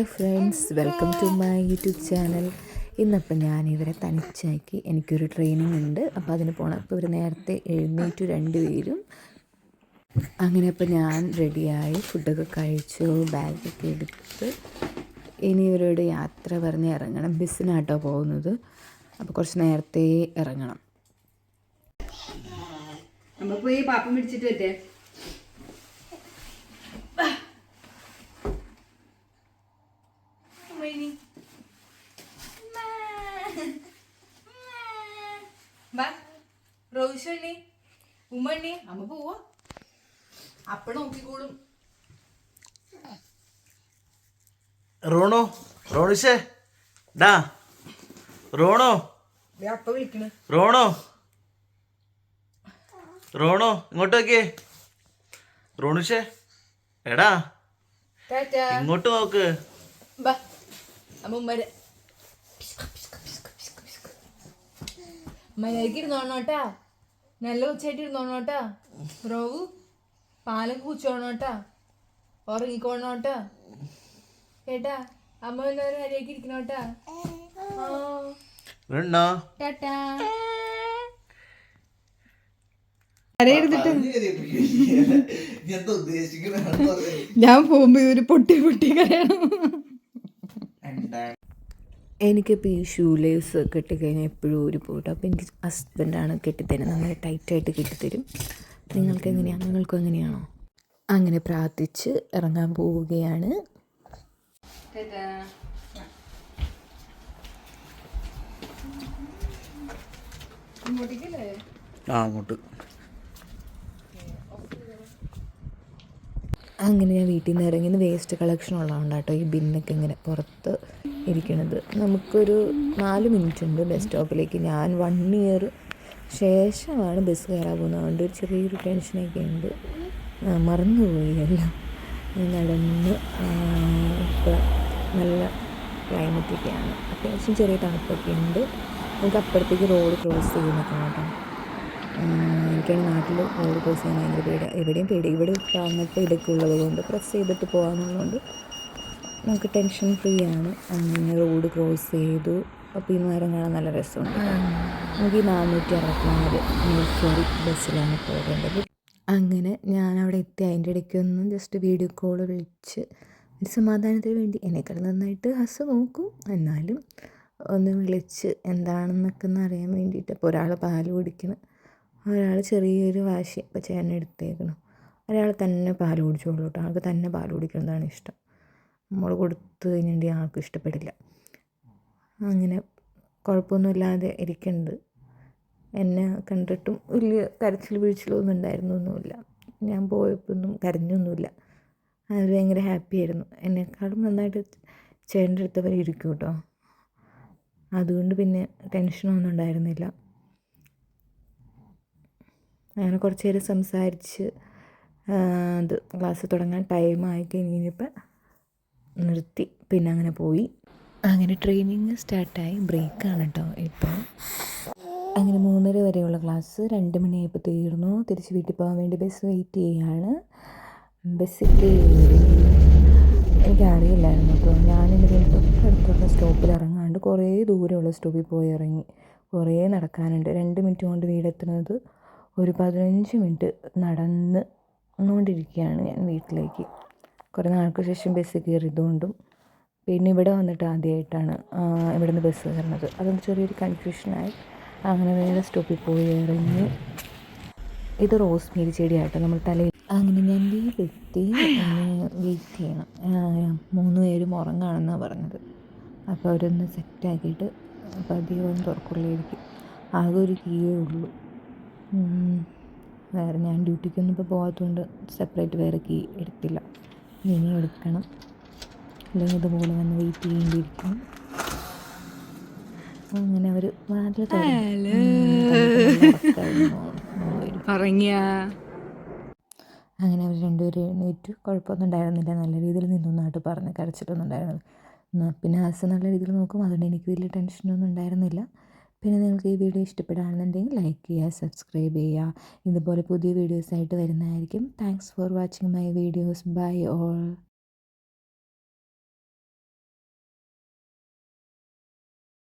Hi friends welcome to my YouTube channel. ഇന്നിപ്പോൾ ഞാൻ ഇവരെ തനിച്ചാക്കി എനിക്കൊരു ട്രെയിനിങ് ഉണ്ട്. അപ്പോൾ അതിന് പോകണം അപ്പോൾ ഇവർ നേരത്തെ എഴുന്നേറ്റു രണ്ടുപേരും അങ്ങനെ അപ്പോൾ ഞാൻ റെഡിയായി ഫുഡൊക്കെ കഴിച്ചു ബാഗൊക്കെ എടുത്ത്. ഇനി ഇവരോട് യാത്ര പറഞ്ഞ് ഇറങ്ങണം. ബസ്സിനാട്ടോ പോകുന്നത്. അപ്പോൾ കുറച്ച് നേരത്തെ ഇറങ്ങണം. നമ്മ പോയി പാപ്പം പിടിച്ചിട്ട് പറ്റേ റോഷണ്ണി ഉമ്മണ്ണി അമ്മ പോവാ. അപ്പഴ നോക്കിക്കോളും. റോണോ റോണിഷേ ഡാ റോണോ ദേ അപ്പ വിളിക്കണ്. റോണോ റോണോ ഇങ്ങോട്ട് നോക്കിയേ. റോണിഷേ എടാ ഇങ്ങോട്ട് നോക്ക്. മര്യാദയ്ക്ക് ഇരുന്നോണോട്ടാ നല്ല ഉച്ചയായിട്ട് ഇരുന്നോണോട്ടാ റോവു പാലം കുച്ചോണോട്ടാ ഉറങ്ങിക്കോണോട്ടാ കേട്ടാ. അമ്മ എല്ലാവരും അരിയാക്കി ഇരിക്കണോട്ടാ ടാറ്റാ. ഞാൻ പോകുമ്പോ ഇതൊരു പൊട്ടി പൊട്ടി കരയണം. എനിക്കിപ്പോൾ ഈ ഷൂ ലേസ് കെട്ടിക്കഴിഞ്ഞാൽ എപ്പോഴും ഒരു പോട്ടോ അപ്പോൾ എനിക്ക് ഹസ്ബൻഡാണ് കെട്ടിത്തരുന്നത്. നന്നായി ടൈറ്റായിട്ട് കെട്ടിത്തരും. നിങ്ങൾക്ക് എങ്ങനെയാണ് നിങ്ങൾക്കും എങ്ങനെയാണോ? അങ്ങനെ പ്രാർത്ഥിച്ച് ഇറങ്ങാൻ പോവുകയാണ്. അങ്ങോട്ട് അങ്ങനെ ഞാൻ വീട്ടിൽ നിന്ന് ഇറങ്ങി. വേസ്റ്റ് കളക്ഷൻ ഉള്ളതുകൊണ്ട് കേട്ടോ ഈ ബിന്നൊക്കെ ഇങ്ങനെ പുറത്ത് ഇരിക്കണത്. നമുക്കൊരു നാല് മിനിറ്റ് ഉണ്ട് ബസ് സ്റ്റോപ്പിലേക്ക്. ഞാൻ വൺ ഇയർ ശേഷമാണ് ബസ് കയറാൻ പോകുന്നത്. അതുകൊണ്ട് ഒരു ചെറിയൊരു ടെൻഷനൊക്കെ ഉണ്ട്. മറന്നുപോയി എല്ലാം. നടന്ന് ഇപ്പം നല്ല ക്ലൈമറ്റൊക്കെയാണ് അത്യാവശ്യം ചെറിയ തണുപ്പൊക്കെ ഉണ്ട്. നമുക്ക് അപ്പുറത്തേക്ക് റോഡ് ക്രോസ് ചെയ്ത് നിൽക്കണം കേട്ടോ. എനിക്കാണ് നാട്ടിൽ റോഡ് ക്രോസ് ചെയ്യാൻ ഭയങ്കര പേടിയാണ് എവിടെയും പേടി. ഇവിടെ അങ്ങനത്തെ ഇതൊക്കെ ഉള്ളത് കൊണ്ട് പ്രസ് ചെയ്തിട്ട് പോകാമെന്നുള്ളതുകൊണ്ട് നമുക്ക് ടെൻഷൻ ഫ്രീ ആണ്. അങ്ങനെ റോഡ് ക്രോസ് ചെയ്തു. അപ്പോൾ ഈ മരം കാണാൻ നല്ല രസമുണ്ട്. നമുക്ക് ഈ നാനൂറ്റി അറുപത്തിനാല് സോറി ബസ്സിലാണ് പോകേണ്ടത്. അങ്ങനെ ഞാൻ അവിടെ എത്തി. അതിന്റെ ഇടയ്ക്കൊന്ന് ജസ്റ്റ് വീഡിയോ കോൾ വിളിച്ച് ഒരു സമാധാനത്തിന് വേണ്ടി എന്നെക്കാൾ നന്നായിട്ട് ഹസ് നോക്കും. എന്നാലും ഒന്ന് വിളിച്ച് എന്താണെന്നൊക്കെ ഒന്ന് അറിയാൻ വേണ്ടിയിട്ട്. അപ്പോൾ ഒരാൾ പാൽ കുടിക്കണം. ഒരാൾ ചെറിയൊരു വാശി. ഇപ്പോൾ ചേട്ടൻ എടുത്തേക്കണം. ഒരാൾ തന്നെ പാൽ കുടിച്ചോളൂ കേട്ടോ ആൾക്ക് തന്നെ പാൽ കുടിക്കുന്നതാണ് ഇഷ്ടം. നമ്മൾ കൊടുത്തു കഴിഞ്ഞിട്ടുണ്ടെങ്കിൽ ആൾക്ക് ഇഷ്ടപ്പെടില്ല. അങ്ങനെ കുഴപ്പമൊന്നുമില്ലാതെ ഇരിക്കുന്നുണ്ട് എന്നെ കണ്ടിട്ടും വലിയ കരച്ചിൽ വീഴ്ചലൊന്നും ഉണ്ടായിരുന്നൊന്നുമില്ല. ഞാൻ പോയപ്പോഴൊന്നും കരഞ്ഞൊന്നുമില്ല. അവർ ഭയങ്കര ഹാപ്പി ആയിരുന്നു. എന്നെക്കാളും നന്നായിട്ട് ചേട്ടന്റെ അടുത്ത് വരെ ഇരിക്കും കേട്ടോ അതുകൊണ്ട് പിന്നെ ടെൻഷനൊന്നും ഉണ്ടായിരുന്നില്ല. അങ്ങനെ കുറച്ച് നേരം സംസാരിച്ച് അത് ക്ലാസ് തുടങ്ങാൻ ടൈം ആയി കഴിഞ്ഞപ്പോൾ നിർത്തി. പിന്നെ അങ്ങനെ പോയി. അങ്ങനെ ട്രെയിനിങ് സ്റ്റാർട്ടായി ബ്രേക്കാണ് കേട്ടോ ഇപ്പോൾ അങ്ങനെ മൂന്നര വരെയുള്ള ക്ലാസ് രണ്ട് മണിയായപ്പോൾ തീർന്നു. തിരിച്ച് വീട്ടിൽ പോകാൻ വേണ്ടി ബസ് വെയിറ്റ് ചെയ്യുകയാണ് ബസ്സിൽ എനിക്കറിയില്ലായിരുന്നു കേട്ടോ ഞാനിതിന് തൊട്ടടുത്തുള്ള സ്റ്റോപ്പിൽ ഇറങ്ങാണ്ട് കുറേ ദൂരമുള്ള സ്റ്റോപ്പിൽ പോയി ഇറങ്ങി. കുറേ നടക്കാനുണ്ട്. രണ്ട് മിനിറ്റ് കൊണ്ട് വീടെത്തുന്നത് ഒരു പതിനഞ്ച് മിനിറ്റ് നടന്ന് കൊണ്ടിരിക്കുകയാണ് ഞാൻ വീട്ടിലേക്ക്. കുറേ നാൾക്ക് ശേഷം ബസ് കയറിയതുകൊണ്ടും പിന്നെ ഇവിടെ വന്നിട്ട് ആദ്യമായിട്ടാണ് ഇവിടെ നിന്ന് ബസ് കയറുന്നത്. അതുകൊണ്ട് ചെറിയൊരു കൺഫ്യൂഷനായി. അങ്ങനെ വേറെ സ്റ്റോപ്പിൽ പോയി ഇറങ്ങി. ഇത് റോസ്മേരി ചെടിയായിട്ട് നമ്മൾ തലയിൽ അങ്ങനെ ഞാൻ വീടെത്തി വെയിറ്റ് ചെയ്യണം. മൂന്ന് പേരും ഉറങ്ങാണെന്നാണ് പറഞ്ഞത്. അപ്പോൾ അവരൊന്ന് സെറ്റാക്കിയിട്ട് പതിയെ ഒന്നും തുറക്കുള്ളായിരിക്കും ആകെ ഒരു കീയേ ഉള്ളൂ. വേറെ ഞാൻ ഡ്യൂട്ടിക്കൊന്നും ഇപ്പോൾ പോകാത്തതുകൊണ്ട് സെപ്പറേറ്റ് വേറെ കീ എടുത്തില്ല. ഇനി എടുക്കണം. അല്ലെങ്കിൽ ഇതുപോലെ വന്ന് വെയിറ്റ് ചെയ്യേണ്ടിയിരിക്കും. അങ്ങനെ അവർ വാതിൽ അങ്ങനെ അവർ രണ്ടുപേരും എഴുന്നേറ്റു കുഴപ്പമൊന്നും ഉണ്ടായിരുന്നില്ല. നല്ല രീതിയിൽ നിന്നൊന്നായിട്ട് പറഞ്ഞ് കരച്ചിട്ടൊന്നും ഉണ്ടായിരുന്നില്ല. പിന്നെ ആസ് നല്ല രീതിയിൽ നോക്കും. അതുകൊണ്ട് എനിക്ക് വലിയ ടെൻഷനൊന്നും ഉണ്ടായിരുന്നില്ല. പിന്നെ നിങ്ങൾക്ക് ഈ വീഡിയോ ഇഷ്ടപ്പെടുകയാണെന്നുണ്ടെങ്കിൽ ലൈക്ക് ചെയ്യുക സബ്സ്ക്രൈബ് ചെയ്യുക. ഇതുപോലെ പുതിയ വീഡിയോസായിട്ട് വരുന്നതായിരിക്കും. Thanks for watching my videos bye all